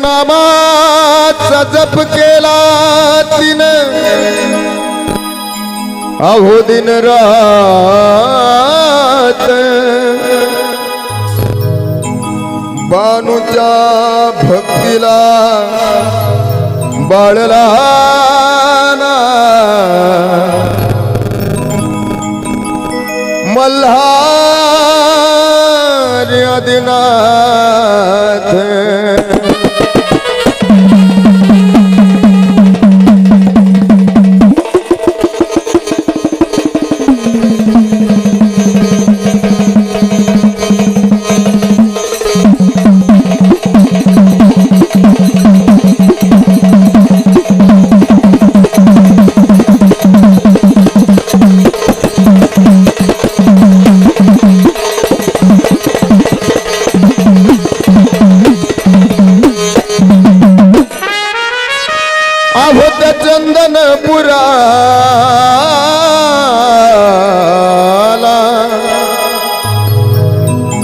नामाचा जप केला तिन. अहो दिन रात. बानूच्या भक्तीला बाळला ना. मल्हार आदिनाथ पुराला.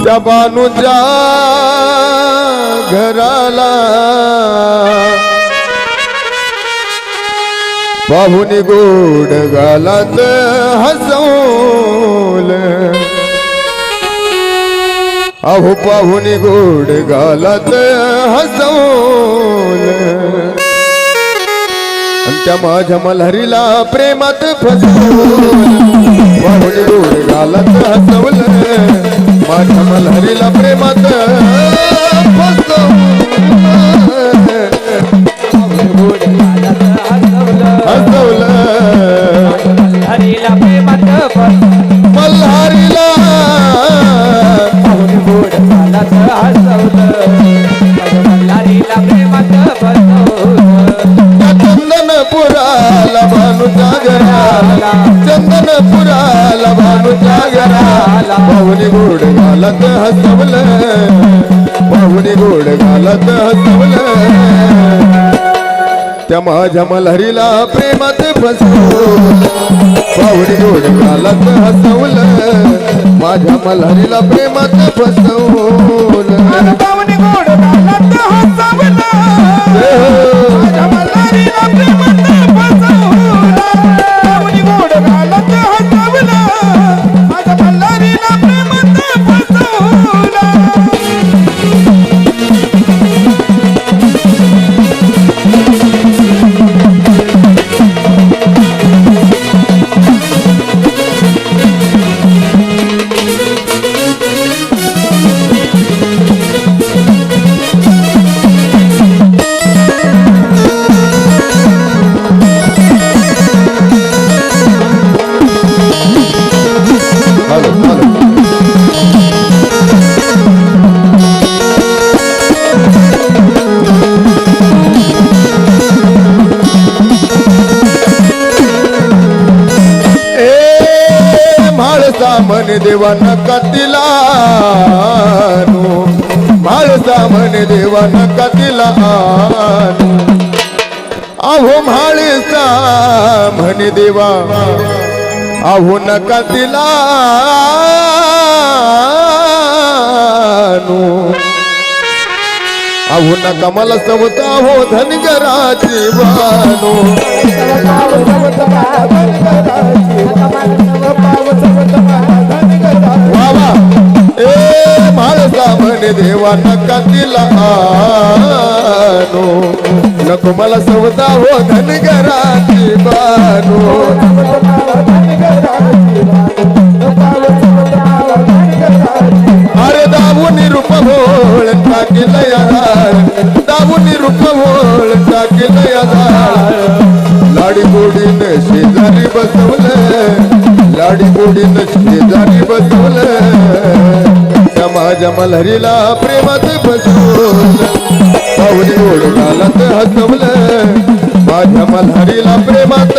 त्या बानूच्या घराला. पाहुनी गोड गालात हसवल अहो पाहुनी गोड गालात हसवलं त्या माझ्या मल्हारीला प्रेमात फसवून वाहुनी गोड हसवलं. माझ्या मल्हारीला प्रेमात चंदनपुराला भानुच्या घराला चंदनपुराला भानुच्या घराला पाहुणी गोड घालत हसवलं. पाहुणी गोड घालत हसवलं. त्या माझ्या मलहरीला प्रेमात फसवलं. पाहुणी गोड घालत हसवलं. माझ्या मलहरीला प्रेमात फसवलं. पाहुणी गोड म्हण देवा नका तिला आणू. म्हाळसा म्हण देवा नका तिला आणू. अहो म्हाळसा म्हण देवा अहो नका तिला आणू. अहो नका मला सवता हो धनगराची बानू वावा म्हणे देवा नका तिला आणू. नको मला सवता हो धनगराची बानू अरे दावूनी रूप भोळ टाकील यादाळ दावूनी रूप भोळ टाकील यादाळ लाडी गोडीन शेजारी बसवलं. लाडी गोडीन माझ्या मलहरीला प्रेमात बसून पाहुणे ओळखाला हसवलं. माझ्या मलहरीला प्रेमात